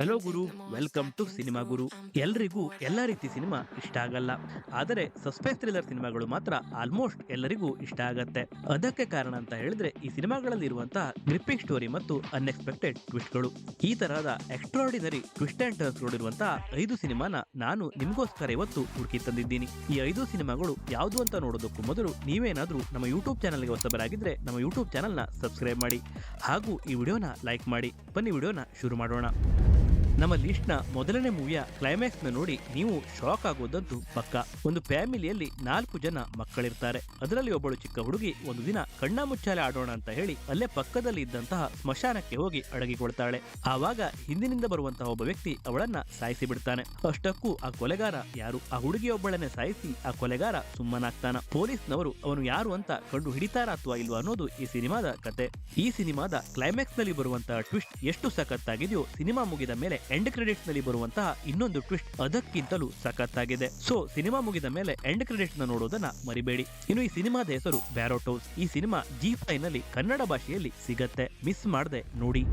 Hello ಗುರು welcome to cinema ಗುರು ಎಲ್ರಿಗೂ ಎಲ್ಲ ರೀತಿ ಸಿನಿಮಾ ಇಷ್ಟ ಆಗಲ್ಲ. ಆದರೆ ಸಸ್ಪೆನ್ಸ್ ಥ್ರಿಲ್ಲರ್ ಸಿನಿಮಾಗಳು ಮಾತ್ರ ಆಲ್ಮೋಸ್ಟ್ ಎಲ್ಲರಿಗೂ ಇಷ್ಟ ಆಗತ್ತೆ. ಅದಕ್ಕೆ ಕಾರಣ ಅಂತ ಹೇಳಿದ್ರೆ ಈ ಸಿನಿಮಾಗಳಲ್ಲಿ ಇರುವಂತಹ ಗ್ರಿಪ್ಪಿಂಗ್ ಸ್ಟೋರಿ ಮತ್ತು ಅನ್ಎಕ್ಸ್ಪೆಕ್ಟೆಡ್ ಟ್ವಿಸ್ಟ್ಗಳು ಈ ತರಹದ ಎಕ್ಸ್ಟ್ರಾಡಿನರಿ ಟ್ವಿಸ್ಟ್ ಅಂಡ್ ಟರ್ನ್ಸ್ ಗಳಿರುವಂತಹ ಐದು ಸಿನಿಮಾನ ನಾನು ನಿಮಗೋಸ್ಕರ ಇವತ್ತು ಹುಡುಕಿ ತಂದಿದ್ದೀನಿ. ಈ ಐದು ಸಿನಿಮಾಗಳು ಯಾವುದು ಅಂತ ನೋಡೋದಕ್ಕೂ ಮೊದಲು ನೀವೇನಾದ್ರೂ ನಮ್ಮ ಯೂಟ್ಯೂಬ್ ಚಾನಲ್ಗೆ ಹೊಸಬರಾಗಿದ್ರೆ ನಮ್ಮ ಯೂಟ್ಯೂಬ್ ಚಾನಲ್ನ ಸಬ್ಸ್ಕ್ರೈಬ್ ಮಾಡಿ. ಹಾಗೂ ಈ ವಿಡಿಯೋನ ಲೈಕ್ ಮಾಡಿ. ಬನ್ನಿ ವಿಡಿಯೋನ ಶುರು ಮಾಡೋಣ. up. ನಮ್ಮ ಲಿಸ್ಟ್ನ ಮೊದಲನೇ ಮೂವಿಯ ಕ್ಲೈಮ್ಯಾಕ್ಸ್ನ ನೋಡಿ ನೀವು ಶಾಕ್ ಆಗೋದಂತೂ ಪಕ್ಕ. ಒಂದು ಫ್ಯಾಮಿಲಿಯಲ್ಲಿ ನಾಲ್ಕು ಜನ ಮಕ್ಕಳಿರ್ತಾರೆ. ಅದರಲ್ಲಿ ಒಬ್ಬಳು ಚಿಕ್ಕ ಹುಡುಗಿ, ಒಂದು ದಿನ ಕಣ್ಣ ಮುಚ್ಚಾಲೆ ಆಡೋಣ ಅಂತ ಹೇಳಿ ಅಲ್ಲೇ ಪಕ್ಕದಲ್ಲಿ ಇದ್ದಂತಹ ಸ್ಮಶಾನಕ್ಕೆ ಹೋಗಿ ಅಡಗಿಕೊಳ್ತಾಳೆ. ಆವಾಗ ಹಿಂದಿನಿಂದ ಬರುವಂತಹ ಒಬ್ಬ ವ್ಯಕ್ತಿ ಅವಳನ್ನ ಸಾಯಿಸಿ ಬಿಡ್ತಾನೆ. ಅಷ್ಟಕ್ಕೂ ಆ ಕೊಲೆಗಾರ ಯಾರು? ಆ ಹುಡುಗಿಯೊಬ್ಬಳನ್ನೇ ಸಾಯಿಸಿ ಆ ಕೊಲೆಗಾರ ಸುಮ್ಮನಾಗ್ತಾನ. ಪೊಲೀಸ್ನವರು ಅವನು ಯಾರು ಅಂತ ಕಂಡು ಹಿಡಿತಾರ ಅಥವಾ ಇಲ್ವಾ ಅನ್ನೋದು ಈ ಸಿನಿಮಾದ ಕತೆ. ಈ ಸಿನಿಮಾದ ಕ್ಲೈಮ್ಯಾಕ್ಸ್ನಲ್ಲಿ ಬರುವಂತಹ ಟ್ವಿಸ್ಟ್ ಎಷ್ಟು ಸಖತ್ತಾಗಿದೆಯೋ ಸಿನಿಮಾ ಮುಗಿದ ಮೇಲೆ ಎಂಡ್ ಕ್ರೆಡಿಟ್ನಲ್ಲಿ ಬರುವಂತಹ ಇನ್ನೊಂದು ಟ್ವಿಸ್ಟ್ ಅದಕ್ಕಿಂತಲೂ ಸಖತ್ತಾಗಿದೆ. ಸೊ ಸಿನಿಮಾ ಮುಗಿದ ಮೇಲೆ ಎಂಡ್ ಕ್ರೆಡಿಟ್ನ ನೋಡೋದನ್ನ ಮರಿಬೇಡಿ. ಇನ್ನು ಈ ಸಿನಿಮಾದ ಹೆಸರು ಬ್ಯಾರೋಟೋಸ್ ಈ ಸಿನಿಮಾ ಜಿ ಫೈವ್ನಲ್ಲಿ ಕನ್ನಡ ಭಾಷೆಯಲ್ಲಿ ಸಿಗತ್ತೆ. ಮಿಸ್ ಮಾಡದೆ, ನೋಡಿ.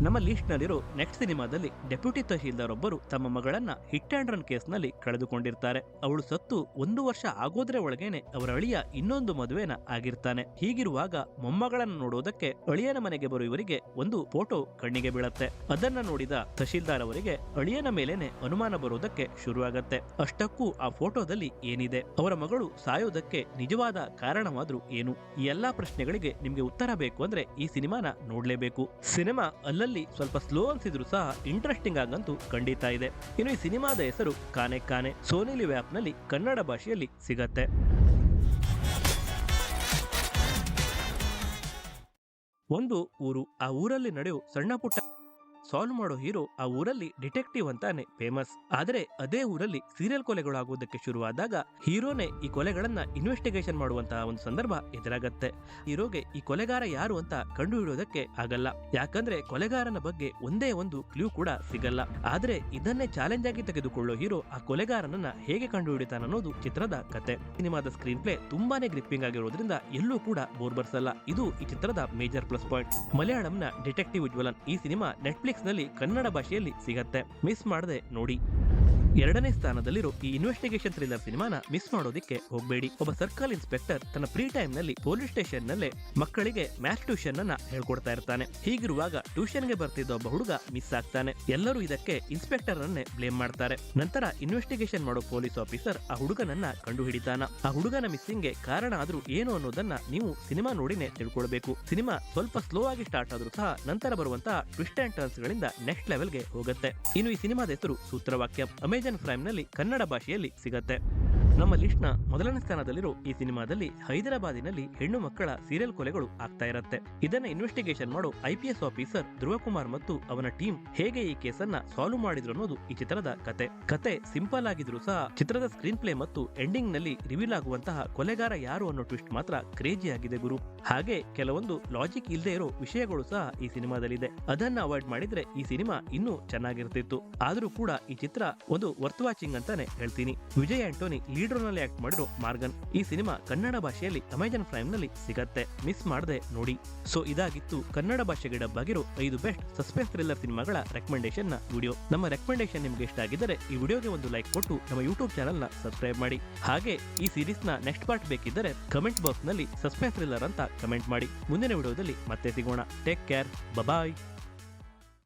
ನಮ್ಮ ಲಿಸ್ಟ್ ನಲ್ಲಿರೋ ನೆಕ್ಸ್ಟ್ ಸಿನಿಮಾದಲ್ಲಿ ಡೆಪ್ಯೂಟಿ ತಹಶೀಲ್ದಾರ್ ಒಬ್ಬರು ತಮ್ಮ ಮಗಳನ್ನ ಹಿಟ್ ಅಂಡ್ ರನ್ ಕೇಸ್ನಲ್ಲಿ ಕಳೆದುಕೊಂಡಿರ್ತಾರೆ. ಅವಳು ಸತ್ತು ಒಂದು ವರ್ಷ ಆಗೋದ್ರೆ ಒಳಗೇನೆ ಅವರ ಅಳಿಯ ಇನ್ನೊಂದು ಮದುವೆನ ಆಗಿರ್ತಾನೆ. ಹೀಗಿರುವಾಗ ಮೊಮ್ಮಗಳನ್ನ ನೋಡೋದಕ್ಕೆ ಅಳಿಯನ ಮನೆಗೆ ಬರುವ ಇವರಿಗೆ ಒಂದು ಫೋಟೋ ಕಣ್ಣಿಗೆ ಬೀಳತ್ತೆ. ಅದನ್ನ ನೋಡಿದ ತಹಶೀಲ್ದಾರ್ ಅವರಿಗೆ ಅಳಿಯನ ಮೇಲೇನೆ ಅನುಮಾನ ಬರೋದಕ್ಕೆ ಶುರುವಾಗತ್ತೆ. ಅಷ್ಟಕ್ಕೂ ಆ ಫೋಟೋದಲ್ಲಿ ಏನಿದೆ? ಅವರ ಮಗಳು ಸಾಯೋದಕ್ಕೆ ನಿಜವಾದ ಕಾರಣವಾದ್ರೂ ಏನು? ಈ ಎಲ್ಲಾ ಪ್ರಶ್ನೆಗಳಿಗೆ ನಿಮ್ಗೆ ಉತ್ತರ ಬೇಕು ಅಂದ್ರೆ ಈ ಸಿನಿಮಾನ ನೋಡ್ಲೇಬೇಕು. ಸಿನಿಮಾ ಅಲ್ಲಲ್ಲಿ ಸ್ವಲ್ಪ ಸ್ಲೋ ಅನ್ಸಿದ್ರು ಸಹ ಇಂಟ್ರೆಸ್ಟಿಂಗ್ ಆಗಂತೂ ಖಂಡಿತ ಇದೆ. ಇನ್ನು ಈ ಸಿನಿಮಾದ ಹೆಸರು ಕಾನೆ ಕಾನೆ. ಸೋನಿಲಿ ಲಿವ್ನಲ್ಲಿ ಕನ್ನಡ ಭಾಷೆಯಲ್ಲಿ ಸಿಗತ್ತೆ. ಒಂದು ಊರು, ಆ ಊರಲ್ಲಿ ನಡೆಯೋ ಸಣ್ಣ ಪುಟ್ಟ ಸಾಲ್ವ್ ಮಾಡೋ ಹೀರೋ ಆ ಊರಲ್ಲಿ ಡಿಟೆಕ್ಟಿವ್ ಅಂತಾನೆ ಫೇಮಸ್. ಆದ್ರೆ ಅದೇ ಊರಲ್ಲಿ ಸೀರಿಯಲ್ ಕೊಲೆಗಳಾಗುವುದಕ್ಕೆ ಶುರುವಾದಾಗ ಹೀರೋನೇ ಈ ಕೊಲೆಗಳನ್ನ ಇನ್ವೆಸ್ಟಿಗೇಷನ್ ಮಾಡುವಂತಹ ಒಂದು ಸಂದರ್ಭ ಎದುರಾಗತ್ತೆ. ಹೀರೋಗೆ ಈ ಕೊಲೆಗಾರ ಯಾರು ಅಂತ ಕಂಡುಹಿಡಿಯೋದಕ್ಕೆ ಆಗಲ್ಲ. ಯಾಕಂದ್ರೆ ಕೊಲೆಗಾರನ ಬಗ್ಗೆ ಒಂದೇ ಒಂದು ಕ್ಲೂ ಕೂಡ ಸಿಗಲ್ಲ. ಆದ್ರೆ ಇದನ್ನೇ ಚಾಲೆಂಜ್ ಆಗಿ ತೆಗೆದುಕೊಳ್ಳೋ ಹೀರೋ ಆ ಕೊಲೆಗಾರನನ್ನ ಹೇಗೆ ಕಂಡು ಹಿಡಿತಾನ ಅನ್ನೋದು ಚಿತ್ರದ ಕತೆ. ಸಿನಿಮಾದ ಸ್ಕ್ರೀನ್ ಪ್ಲೇ ತುಂಬಾನೇ ಗ್ರಿಪ್ಪಿಂಗ್ ಆಗಿರೋದ್ರಿಂದ ಎಲ್ಲೂ ಕೂಡ ಬೋರ್ ಬರ್ಸಲ್ಲ. ಇದು ಈ ಚಿತ್ರದ ಮೇಜರ್ ಪ್ಲಸ್ ಪಾಯಿಂಟ್ ಮಲಯಾಳಂನ ಡಿಟೆಕ್ಟಿವ್ ಉಜ್ವಲನ್ ಈ ಸಿನಿಮಾ ನೆಟ್ಫ್ಲಿಕ್ಸ್ ನಲ್ಲಿ ಕನ್ನಡ ಭಾಷೆಯಲ್ಲಿ ಸಿಗತ್ತೆ. ಮಿಸ್ ಮಾಡದೆ ನೋಡಿ. ಎರಡನೇ ಸ್ಥಾನದಲ್ಲಿರೋ ಈ ಇನ್ವೆಸ್ಟಿಗೇಷನ್ ಥ್ರಿಲ್ಲರ್ ಸಿನಿಮಾನ ಮಿಸ್ ಮಾಡೋದಿಕ್ಕೆ ಹೋಗಬೇಡಿ. ಒಬ್ಬ ಸರ್ಕಲ್ ಇನ್ಸ್ಪೆಕ್ಟರ್ ತನ್ನ ಫ್ರೀ ಟೈಮ್ನಲ್ಲಿ ಪೊಲೀಸ್ ಸ್ಟೇಷನ್ ನಲ್ಲೇ ಮಕ್ಕಳಿಗೆ ಮ್ಯಾಥ್ ಟ್ಯೂಷನ್ ಅನ್ನ ಹೇಳ್ಕೊಡ್ತಾ ಇರ್ತಾನೆ. ಹೀಗಿರುವಾಗ ಟ್ಯೂಷನ್ಗೆ ಬರ್ತಿದ್ದ ಒಬ್ಬ ಹುಡುಗ ಮಿಸ್ ಆಗ್ತಾನೆ. ಎಲ್ಲರೂ ಇದಕ್ಕೆ ಇನ್ಸ್ಪೆಕ್ಟರ್ ಅನ್ನೇ ಬ್ಲೇಮ್ ಮಾಡ್ತಾರೆ. ನಂತರ ಇನ್ವೆಸ್ಟಿಗೇಷನ್ ಮಾಡೋ ಪೊಲೀಸ್ ಆಫೀಸರ್ ಆ ಹುಡುಗನನ್ನ ಕಂಡು ಹಿಡಿತಾನ ಆ ಹುಡುಗನ ಮಿಸ್ಸಿಂಗ್ಗೆ ಕಾರಣ ಆದ್ರೂ ಏನು ಅನ್ನೋದನ್ನ ನೀವು ಸಿನಿಮಾ ನೋಡಿನೇ ತಿಳ್ಕೊಳ್ಬೇಕು. ಸಿನಿಮಾ ಸ್ವಲ್ಪ ಸ್ಲೋ ಆಗಿ ಸ್ಟಾರ್ಟ್ ಆದ್ರೂ ಸಹ ನಂತರ ಬರುವಂತಹ ಟ್ವಿಸ್ಟ್ ಅಂಡ್ ಟರ್ನ್ಸ್ ಗಳಿಂದ ನೆಕ್ಸ್ಟ್ ಲೆವೆಲ್ಗೆ ಹೋಗುತ್ತೆ. ಇನ್ನು ಈ ಸಿನಿಮಾದ ಹೆಸರು ಸೂತ್ರವಾಕ್ಯ. ಅಮೆಜಾನ್ ಪ್ರೈಮ್ನಲ್ಲಿ ಕನ್ನಡ ಭಾಷೆಯಲ್ಲಿ ಸಿಗತ್ತೆ. ನಮ್ಮ ಲಿಸ್ಟ್ನ ಮೊದಲನೇ ಸ್ಥಾನದಲ್ಲಿರೋ ಈ ಸಿನಿಮಾದಲ್ಲಿ ಹೈದರಾಬಾದಿನಲ್ಲಿ ಹೆಣ್ಣು ಮಕ್ಕಳ ಸೀರಿಯಲ್ ಕೊಲೆಗಳು ಆಗ್ತಾ ಇರುತ್ತೆ. ಇದನ್ನ ಇನ್ವೆಸ್ಟಿಗೇಷನ್ ಮಾಡೋ ಐಪಿಎಸ್ ಆಫೀಸರ್ ಧ್ರುವಕುಮಾರ್ ಮತ್ತು ಅವನ ಟೀಮ್ ಹೇಗೆ ಈ ಕೇಸನ್ನ ಸಾಲ್ವ್ ಮಾಡಿದ್ರು ಅನ್ನೋದು ಈ ಚಿತ್ರದ ಕತೆ. ಕತೆ ಸಿಂಪಲ್ ಆಗಿದ್ರು ಸಹ ಚಿತ್ರದ ಸ್ಕ್ರೀನ್ ಪ್ಲೇ ಮತ್ತು ಎಂಡಿಂಗ್ನಲ್ಲಿ ರಿವೀಲ್ ಆಗುವಂತಹ ಕೊಲೆಗಾರ ಯಾರು ಅನ್ನೋ ಟ್ವಿಸ್ಟ್ ಮಾತ್ರ ಕ್ರೇಜಿ ಆಗಿದೆ ಗುರು. ಹಾಗೆ ಕೆಲವೊಂದು ಲಾಜಿಕ್ ಇಲ್ಲದೆ ಇರೋ ವಿಷಯಗಳು ಸಹ ಈ ಸಿನಿಮಾದಲ್ಲಿದೆ. ಅದನ್ನ ಅವಾಯ್ಡ್ ಮಾಡಿದ್ರೆ ಈ ಸಿನಿಮಾ ಇನ್ನೂ ಚೆನ್ನಾಗಿರ್ತಿತ್ತು. ಆದ್ರೂ ಕೂಡ ಈ ಚಿತ್ರ ಒಂದು ವರ್ತ್ ವಾಚಿಂಗ್ ಅಂತಾನೆ ಹೇಳ್ತೀನಿ. ವಿಜಯ್ ಆಂಟೋನಿ ಲೀಡರ್ ನಲ್ಲಿ ಆಕ್ಟ್ ಮಾಡಿರೋ ಮಾರ್ಗನ್ ಈ ಸಿನಿಮಾ ಕನ್ನಡ ಭಾಷೆಯಲ್ಲಿ ಅಮೆಜಾನ್ ಪ್ರೈಮ್ನಲ್ಲಿ ಸಿಗತ್ತೆ. ಮಿಸ್ ಮಾಡದೆ ನೋಡಿ. ಸೊ, ಇದಾಗಿತ್ತು ಕನ್ನಡ ಭಾಷೆಗೆ ಡಬ್ ಆಗಿರೋ ಐದು ಬೆಸ್ಟ್ ಸಸ್ಪೆನ್ಸ್ ಥ್ರಿಲ್ಲರ್ ಸಿನಿಮಾಗಳ ರೆಕಮೆಂಡೇಶನ್ನ ವಿಡಿಯೋ. ನಮ್ಮ ರೆಕಮೆಂಡೇಶನ್ ನಿಮ್ಗೆ ಇಷ್ಟ ಆಗಿದ್ದರೆ ಈ ವಿಡಿಯೋಗೆ ಒಂದು ಲೈಕ್ ಕೊಟ್ಟು ನಮ್ಮ ಯೂಟ್ಯೂಬ್ ಚಾನಲ್ನ ಸಬ್ಸ್ಕ್ರೈಬ್ ಮಾಡಿ. ಹಾಗೆ ಈ ಸೀರೀಸ್ನ ನೆಕ್ಸ್ಟ್ ಪಾರ್ಟ್ ಬೇಕಿದ್ದರೆ ಕಮೆಂಟ್ ಬಾಕ್ಸ್ನಲ್ಲಿ ಸಸ್ಪೆನ್ಸ್ ಥ್ರಿಲ್ಲರ್ ಅಂತ ಕಮೆಂಟ್ ಮಾಡಿ. ಮುಂದಿನ ವಿಡಿಯೋದಲ್ಲಿ ಮತ್ತೆ ಸಿಗೋಣ. Take care. ಬಾಯ್